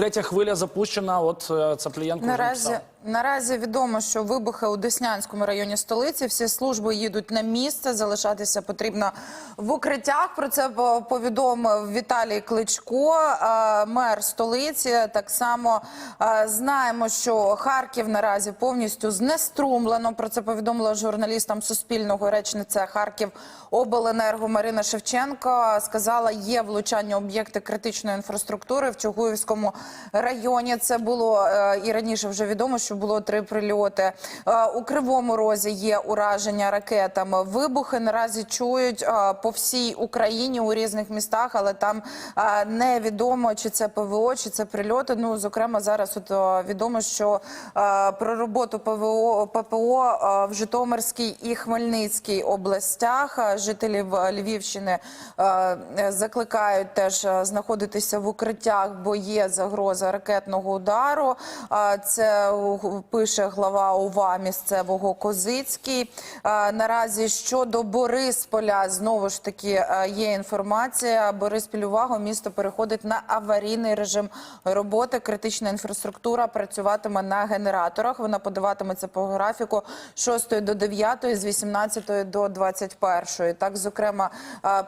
третя хвиля запущена. От е, Цаплієнко вже Наразі написав. Наразі відомо, що вибухи у Деснянському районі столиці. Всі служби їдуть на місце. Залишатися потрібно в укриттях. Про це повідомив Віталій Кличко, е, мер столиці. Так само е, знаємо, що Харків наразі повністю знеструмлено. Про це повідомила журналістам Суспільного речниця Харків обленерго Марина Шевченко. Сказала, є влучання об'єкти критичної інфраструктури в Чугуївському районі. Це було е, і раніше вже відомо, що було три прильоти. Е, У Кривому Розі є ураження ракетами. Вибухи наразі чують е, по всій Україні у різних містах, але там е, невідомо, чи це ПВО, чи це прильоти. Ну, зокрема, зараз от відомо, що про роботу ПВО ППО в Житомирській і Хмельницькій областях жителів Львівщини закликають теж знаходитися в укриттях, бо є загроза ракетного удару. Це пише глава ОВА місцевого Козицький. Наразі щодо Борисполя знову ж таки є інформація. Бориспіль увагу місто переходить на аварійний режим роботи. Критична інфраструктура працюватиме на генераторах. Вона подаватиметься по графіку з 6 до 9, з 18 до 21. Так, зокрема,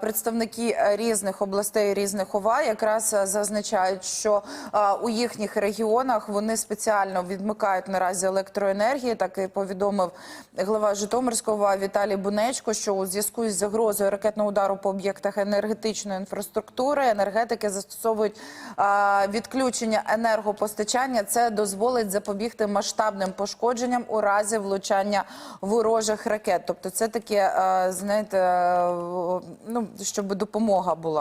представники різних областей, різних ОВА якраз зазначають, що у їхніх регіонах вони спеціально відмикають наразі електроенергії. Так і повідомив глава Житомирського Віталій Бунечко, що у зв'язку із загрозою ракетного удару по об'єктах енергетичної інфраструктури енергетики застосовують відключення енергопостачання. Це дозволить запобігти масштабним пошкодженням у разі влучання ворожих ракет. Тобто, це таке, е, знаєте, ну щоб допомога була.